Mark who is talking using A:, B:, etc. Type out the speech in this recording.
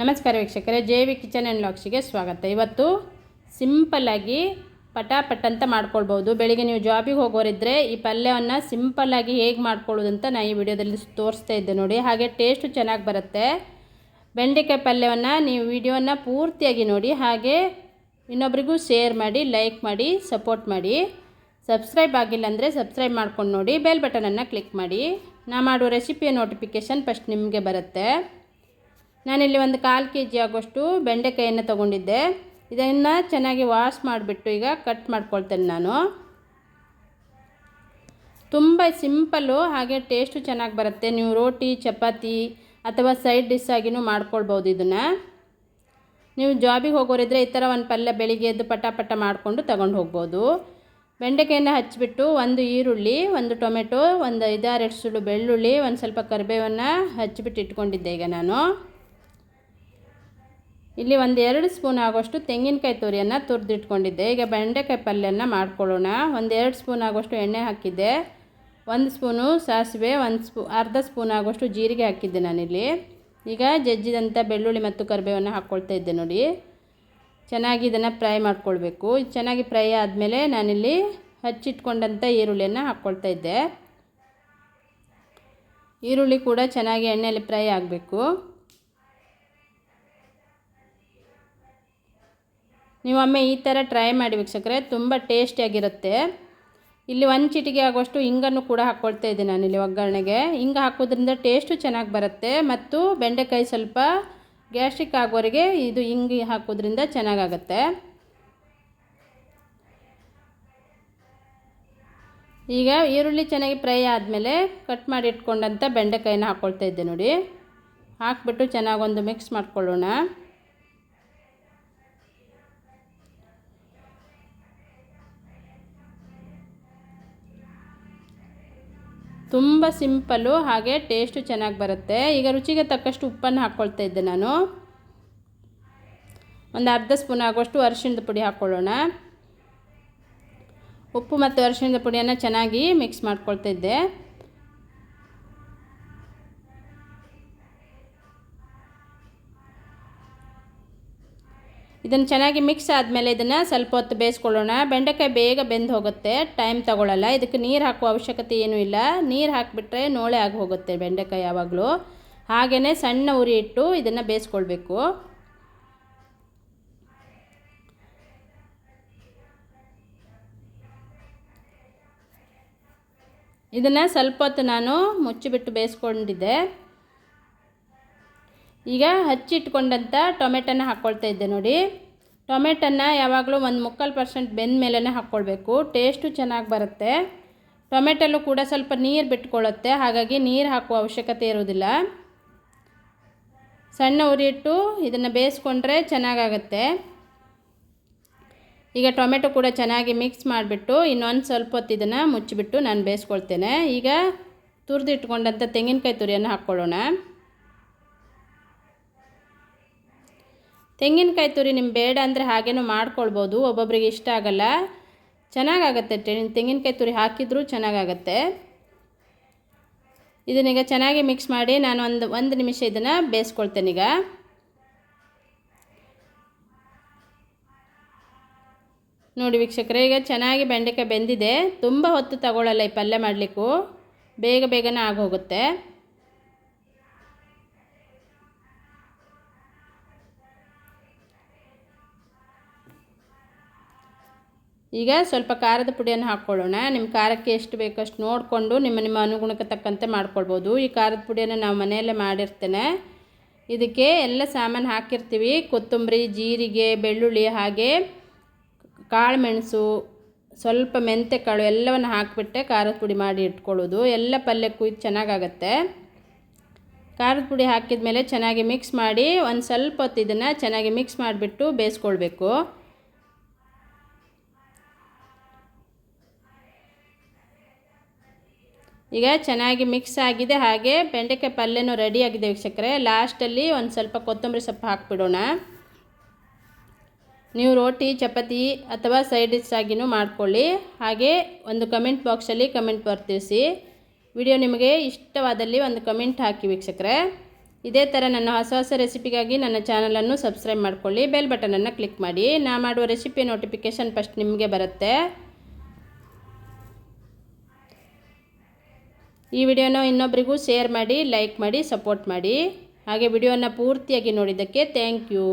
A: ನಮಸ್ಕಾರ ವೀಕ್ಷಕರೇ J V kitchen and ಲಾಕ್ಸಿಗೆ ಸ್ವಾಗತ. ಇವತ್ತು ಸಿಂಪಲ್ಲಾಗಿ ಪಟಾಪಟ್ ಅಂತ ಮಾಡ್ಕೊಳ್ಬೋದು ಬೆಳಿಗ್ಗೆ ನೀವು ಜಾಬಿಗೆ ಹೋಗೋರಿದ್ದರೆ ಈ ಪಲ್ಯವನ್ನು ಸಿಂಪಲ್ಲಾಗಿ ಹೇಗೆ ಮಾಡ್ಕೊಳ್ಳೋದು ಅಂತ ನಾನು ಈ ವಿಡಿಯೋದಲ್ಲಿ ತೋರಿಸ್ತಾ ಇದ್ದೆ ನೋಡಿ. ಹಾಗೆ ಟೇಸ್ಟು ಚೆನ್ನಾಗಿ ಬರುತ್ತೆ. ಬೆಂಡೆಕಾಯಿ ಪಲ್ಯವನ್ನು ನೀವು ವಿಡಿಯೋನ ಪೂರ್ತಿಯಾಗಿ ನೋಡಿ. ಹಾಗೆ ಇನ್ನೊಬ್ರಿಗೂ ಶೇರ್ ಮಾಡಿ, ಲೈಕ್ ಮಾಡಿ, ಸಪೋರ್ಟ್ ಮಾಡಿ. ಸಬ್ಸ್ಕ್ರೈಬ್ ಆಗಿಲ್ಲ ಅಂದರೆ ಸಬ್ಸ್ಕ್ರೈಬ್ ಮಾಡ್ಕೊಂಡು ನೋಡಿ. ಬೆಲ್ ಬಟನನ್ನು ಕ್ಲಿಕ್ ಮಾಡಿ. ನಾ ಮಾಡುವ ರೆಸಿಪಿಯ ನೋಟಿಫಿಕೇಷನ್ ಫಸ್ಟ್ ನಿಮಗೆ ಬರುತ್ತೆ. ನಾನಿಲ್ಲಿ ಒಂದು ಕಾಲು ಕೆ ಜಿ ಆಗೋಷ್ಟು ಬೆಂಡೆಕಾಯನ್ನು ತೊಗೊಂಡಿದ್ದೆ. ಇದನ್ನು ಚೆನ್ನಾಗಿ ವಾಶ್ ಮಾಡಿಬಿಟ್ಟು ಈಗ ಕಟ್ ಮಾಡ್ಕೊಳ್ತೇನೆ ನಾನು. ತುಂಬ ಸಿಂಪಲ್ಲು, ಹಾಗೆ ಟೇಸ್ಟು ಚೆನ್ನಾಗಿ ಬರುತ್ತೆ. ನೀವು ರೋಟಿ, ಚಪಾತಿ ಅಥವಾ ಸೈಡ್ ಡಿಶ್ ಆಗಿನೂ ಮಾಡ್ಕೊಳ್ಬೋದು ಇದನ್ನು. ನೀವು ಜಾಬಿಗೆ ಹೋಗೋರಿದ್ರೆ ಈ ಥರ ಒಂದು ಪಲ್ಯ ಬೆಳಿಗ್ಗೆ ಎದ್ದು ಪಟ ಪಟ ಮಾಡಿಕೊಂಡು ತಗೊಂಡು ಹೋಗ್ಬೋದು. ಬೆಂಡೆಕಾಯನ್ನು ಹಚ್ಚಿಬಿಟ್ಟು ಒಂದು ಈರುಳ್ಳಿ, ಒಂದು ಟೊಮೆಟೊ, ಒಂದು ಐದಾರು ಸುಳ್ಳು ಬೆಳ್ಳುಳ್ಳಿ, ಒಂದು ಸ್ವಲ್ಪ ಕರಿಬೇವನ್ನು ಹಚ್ಚಿಬಿಟ್ಟು ಇಟ್ಕೊಂಡಿದ್ದೆ ಈಗ ನಾನು. ಇಲ್ಲಿ ಒಂದು ಎರಡು ಸ್ಪೂನ್ ಆಗೋಷ್ಟು ತೆಂಗಿನಕಾಯಿ ತುರಿಯನ್ನು ತುರಿದಿಟ್ಕೊಂಡಿದ್ದೆ. ಈಗ ಬೆಂಡೆಕಾಯಿ ಪಲ್ಯನ ಮಾಡ್ಕೊಳ್ಳೋಣ. ಒಂದು ಎರಡು ಸ್ಪೂನ್ ಆಗೋಷ್ಟು ಎಣ್ಣೆ ಹಾಕಿದ್ದೆ. ಒಂದು ಸ್ಪೂನು ಸಾಸಿವೆ, ಒಂದು ಸ್ಪೂ, ಅರ್ಧ ಸ್ಪೂನ್ ಆಗೋಷ್ಟು ಜೀರಿಗೆ ಹಾಕಿದ್ದೆ ನಾನಿಲ್ಲಿ. ಈಗ ಜಜ್ಜಿದಂಥ ಬೆಳ್ಳುಳ್ಳಿ ಮತ್ತು ಕರಿಬೇವನ್ನು ಹಾಕ್ಕೊಳ್ತಾ ಇದ್ದೆ ನೋಡಿ. ಚೆನ್ನಾಗಿ ಇದನ್ನು ಫ್ರೈ ಮಾಡ್ಕೊಳ್ಬೇಕು. ಚೆನ್ನಾಗಿ ಫ್ರೈ ಆದಮೇಲೆ ನಾನಿಲ್ಲಿ ಹಚ್ಚಿಟ್ಕೊಂಡಂಥ ಈರುಳ್ಳಿಯನ್ನು ಹಾಕ್ಕೊಳ್ತಾ ಇದ್ದೆ. ಈರುಳ್ಳಿ ಕೂಡ ಚೆನ್ನಾಗಿ ಎಣ್ಣೆಯಲ್ಲಿ ಫ್ರೈ ಆಗಬೇಕು. ನೀವು ಒಮ್ಮೆ ಈ ಥರ ಟ್ರೈ ಮಾಡಿ ವೀಕ್ಷಕರೆ, ತುಂಬ ಟೇಸ್ಟಿಯಾಗಿರುತ್ತೆ ಇಲ್ಲಿ ಒಂದು ಚಿಟಿಗೆ ಆಗುವಷ್ಟು ಹಿಂಗನ್ನು ಕೂಡ ಹಾಕ್ಕೊಳ್ತಾ ಇದ್ದೀನಿ ನಾನಿಲ್ಲಿ ಒಗ್ಗರಣೆಗೆ. ಹಿಂಗೆ ಹಾಕೋದ್ರಿಂದ ಟೇಸ್ಟು ಚೆನ್ನಾಗಿ ಬರುತ್ತೆ ಮತ್ತು ಬೆಂಡೆಕಾಯಿ ಸ್ವಲ್ಪ ಗ್ಯಾಸ್ಟ್ರಿಕ್ ಆಗೋರಿಗೆ ಇದು ಹಿಂಗೆ ಹಾಕೋದ್ರಿಂದ ಚೆನ್ನಾಗಾಗತ್ತೆ. ಈಗ ಈರುಳ್ಳಿ ಚೆನ್ನಾಗಿ ಫ್ರೈ ಆದಮೇಲೆ ಕಟ್ ಮಾಡಿ ಇಟ್ಕೊಂಡಂಥ ಬೆಂಡೆಕಾಯಿನ ಹಾಕ್ಕೊಳ್ತಾ ಇದ್ದೆ ನೋಡಿ. ಹಾಕ್ಬಿಟ್ಟು ಚೆನ್ನಾಗೊಂದು ಮಿಕ್ಸ್ ಮಾಡ್ಕೊಳ್ಳೋಣ. ತುಂಬ ಸಿಂಪಲ್ಲು ಹಾಗೆ ಟೇಸ್ಟು ಚೆನ್ನಾಗಿ ಬರುತ್ತೆ. ಈಗ ರುಚಿಗೆ ತಕ್ಕಷ್ಟು ಉಪ್ಪನ್ನು ಹಾಕ್ಕೊಳ್ತಾ ಇದ್ದೆ ನಾನು. ಒಂದು ಅರ್ಧ ಸ್ಪೂನ್ ಆಗುವಷ್ಟು ಅರಿಶಿಣದ ಪುಡಿ ಹಾಕ್ಕೊಳ್ಳೋಣ ಉಪ್ಪು ಮತ್ತು ಅರಿಶಿಣದ ಪುಡಿಯನ್ನು ಚೆನ್ನಾಗಿ ಮಿಕ್ಸ್ ಮಾಡ್ಕೊಳ್ತಾ ಇದ್ದೆ. ಇದನ್ನು ಚೆನ್ನಾಗಿ ಮಿಕ್ಸ್ ಆದಮೇಲೆ ಇದನ್ನು ಸ್ವಲ್ಪ ಹೊತ್ತು ಬೇಯಿಸ್ಕೊಳ್ಳೋಣ. ಬೆಂಡೆಕಾಯಿ ಬೇಗ ಬೆಂದು ಹೋಗುತ್ತೆ. ಟೈಮ್ ತಗೊಳ್ಳಲ್ಲ ಇದಕ್ಕೆ ನೀರು ಹಾಕುವ ಅವಶ್ಯಕತೆ ಏನೂ ಇಲ್ಲ. ನೀರು ಹಾಕಿಬಿಟ್ರೆ ನೋಳೆ ಆಗಿ ಹೋಗುತ್ತೆ ಬೆಂಡೆಕಾಯಿ ಯಾವಾಗಲೂ. ಹಾಗೆಯೇ ಸಣ್ಣ ಉರಿ ಇಟ್ಟು ಇದನ್ನು ಬೇಯಿಸ್ಕೊಳ್ಬೇಕು. ಇದನ್ನು ಸ್ವಲ್ಪ ಹೊತ್ತು ನಾನು ಮುಚ್ಚಿಬಿಟ್ಟು ಬೇಯಿಸ್ಕೊಂಡಿದ್ದೆ. ಈಗ ಹಚ್ಚಿಟ್ಕೊಂಡಂಥ ಟೊಮೆಟೊನ ಹಾಕ್ಕೊಳ್ತಾ ಇದ್ದೆ ನೋಡಿ. ಟೊಮೆಟೊನ ಯಾವಾಗಲೂ ಒಂದು ಮುಕ್ಕಾಲು ಪರ್ಸೆಂಟ್ ಬೆಂದ ಮೇಲೇ ಹಾಕ್ಕೊಳ್ಬೇಕು ಟೇಸ್ಟು ಚೆನ್ನಾಗಿ ಬರುತ್ತೆ. ಟೊಮೆಟೊಲ್ಲೂ ಕೂಡ ಸ್ವಲ್ಪ ನೀರು ಬಿಟ್ಕೊಳ್ಳುತ್ತೆ ಹಾಗಾಗಿ ನೀರು ಹಾಕುವ ಅವಶ್ಯಕತೆ ಇರೋದಿಲ್ಲ ಸಣ್ಣ ಉರಿಯಿಟ್ಟು ಇದನ್ನು ಬೇಯಿಸ್ಕೊಂಡ್ರೆ ಚೆನ್ನಾಗಾಗತ್ತೆ. ಈಗ ಟೊಮೆಟೊ ಕೂಡ ಚೆನ್ನಾಗಿ ಮಿಕ್ಸ್ ಮಾಡಿಬಿಟ್ಟು ಇನ್ನೊಂದು ಸ್ವಲ್ಪ ಹೊತ್ತು ಇದನ್ನು ಮುಚ್ಚಿಬಿಟ್ಟು ನಾನು ಬೇಯಿಸ್ಕೊಳ್ತೇನೆ. ಈಗ ತುರಿದಿಟ್ಕೊಂಡಂಥ ತೆಂಗಿನಕಾಯಿ ತುರಿಯನ್ನು ಹಾಕ್ಕೊಳ್ಳೋಣ. ತೆಂಗಿನಕಾಯಿ ತುರಿ ನಿಮ್ಗೆ ಬೇಡ ಅಂದರೆ ಹಾಗೇನೂ ಮಾಡ್ಕೊಳ್ಬೋದು, ಒಬ್ಬೊಬ್ರಿಗೆ ಇಷ್ಟ ಆಗಲ್ಲ. ಚೆನ್ನಾಗಾಗತ್ತೆ ತೆಂಗಿನಕಾಯಿ ತುರಿ ಹಾಕಿದರೂ ಚೆನ್ನಾಗಾಗತ್ತೆ. ಇದನ್ನೀಗ ಚೆನ್ನಾಗಿ ಮಿಕ್ಸ್ ಮಾಡಿ ನಾನು ಒಂದು ಒಂದು ನಿಮಿಷ ಇದನ್ನು ಈಗ. ನೋಡಿ ವೀಕ್ಷಕರೇ, ಈಗ ಚೆನ್ನಾಗಿ ಬೆಂಡೆಕಾಯಿ ಬೆಂದಿದೆ. ತುಂಬ ಹೊತ್ತು ತಗೊಳ್ಳಲ್ಲ ಈ ಪಲ್ಯ ಮಾಡಲಿಕ್ಕೂ. ಬೇಗ ಬೇಗನೆ ಆಗೋಗುತ್ತೆ. ಈಗ ಸ್ವಲ್ಪ ಖಾರದ ಪುಡಿಯನ್ನು ಹಾಕ್ಕೊಳ್ಳೋಣ. ನಿಮ್ಮ ಖಾರಕ್ಕೆ ಎಷ್ಟು ಬೇಕಷ್ಟು ನೋಡಿಕೊಂಡು ನಿಮ್ಮ ನಿಮ್ಮ ಅನುಗುಣಕ್ಕೆ ತಕ್ಕಂತೆ ಮಾಡ್ಕೊಳ್ಬೋದು. ಈ ಖಾರದ ಪುಡಿಯನ್ನು ನಾವು ಮನೆಯಲ್ಲೇ ಮಾಡಿರ್ತೇನೆ. ಇದಕ್ಕೆ ಎಲ್ಲ ಸಾಮಾನು ಹಾಕಿರ್ತೀವಿ. ಕೊತ್ತಂಬರಿ, ಜೀರಿಗೆ, ಬೆಳ್ಳುಳ್ಳಿ ಹಾಗೆ ಕಾಳು ಮೆಣಸು, ಸ್ವಲ್ಪ ಕಾಳು ಎಲ್ಲವನ್ನು ಹಾಕಿಬಿಟ್ಟೆ ಖಾರದ ಪುಡಿ ಮಾಡಿ ಇಟ್ಕೊಳ್ಳೋದು. ಎಲ್ಲ ಪಲ್ಯಕ್ಕೂ ಇದು ಚೆನ್ನಾಗಾಗತ್ತೆ. ಖಾರದ ಪುಡಿ ಹಾಕಿದ ಮೇಲೆ ಚೆನ್ನಾಗಿ ಮಿಕ್ಸ್ ಮಾಡಿ ಒಂದು ಸ್ವಲ್ಪ ಹೊತ್ತು ಇದನ್ನು ಚೆನ್ನಾಗಿ ಮಿಕ್ಸ್ ಮಾಡಿಬಿಟ್ಟು ಬೇಯಿಸ್ಕೊಳ್ಬೇಕು. ಈಗ ಚೆನ್ನಾಗಿ ಮಿಕ್ಸ್ ಆಗಿದೆ. ಹಾಗೆ ಬೆಂಡೆಕಾಯಿ ಪಲ್ಯನೂ ರೆಡಿಯಾಗಿದೆ ವೀಕ್ಷಕರೆ. ಲಾಸ್ಟಲ್ಲಿ ಒಂದು ಸ್ವಲ್ಪ ಕೊತ್ತಂಬರಿ ಸೊಪ್ಪು ಹಾಕ್ಬಿಡೋಣ. ನೀವು ರೋಟಿ, ಚಪಾತಿ ಅಥವಾ ಸೈಡ್ ಡಿಶ್ ಆಗಿನೂ ಮಾಡ್ಕೊಳ್ಳಿ. ಹಾಗೆ ಒಂದು ಕಮೆಂಟ್ ಬಾಕ್ಸಲ್ಲಿ ಕಮೆಂಟ್ ಬರ್ತಿಸಿ ವಿಡಿಯೋ ನಿಮಗೆ ಇಷ್ಟವಾದಲ್ಲಿ ಒಂದು ಕಮೆಂಟ್ ಹಾಕಿ ವೀಕ್ಷಕರೇ. ಇದೇ ಥರ ನನ್ನ ಹೊಸ ಹೊಸ ರೆಸಿಪಿಗಾಗಿ ನನ್ನ ಚಾನಲನ್ನು ಸಬ್ಸ್ಕ್ರೈಬ್ ಮಾಡ್ಕೊಳ್ಳಿ. ಬೆಲ್ ಬಟನನ್ನು ಕ್ಲಿಕ್ ಮಾಡಿ. ನಾ ಮಾಡುವ ರೆಸಿಪಿ ನೋಟಿಫಿಕೇಷನ್ ಫಸ್ಟ್ ನಿಮಗೆ ಬರುತ್ತೆ. ಈ ವಿಡಿಯೋನ ಇನ್ನೊಬ್ಬರಿಗೂ ಶೇರ್ ಮಾಡಿ ಲೈಕ್ ಮಾಡಿ ಸಪೋರ್ಟ್ ಮಾಡಿ. ಹಾಗೆ ವಿಡಿಯೋನ ಪೂರ್ತಿಯಾಗಿ ನೋಡಿದ್ದಕ್ಕೆ ಥ್ಯಾಂಕ್ ಯು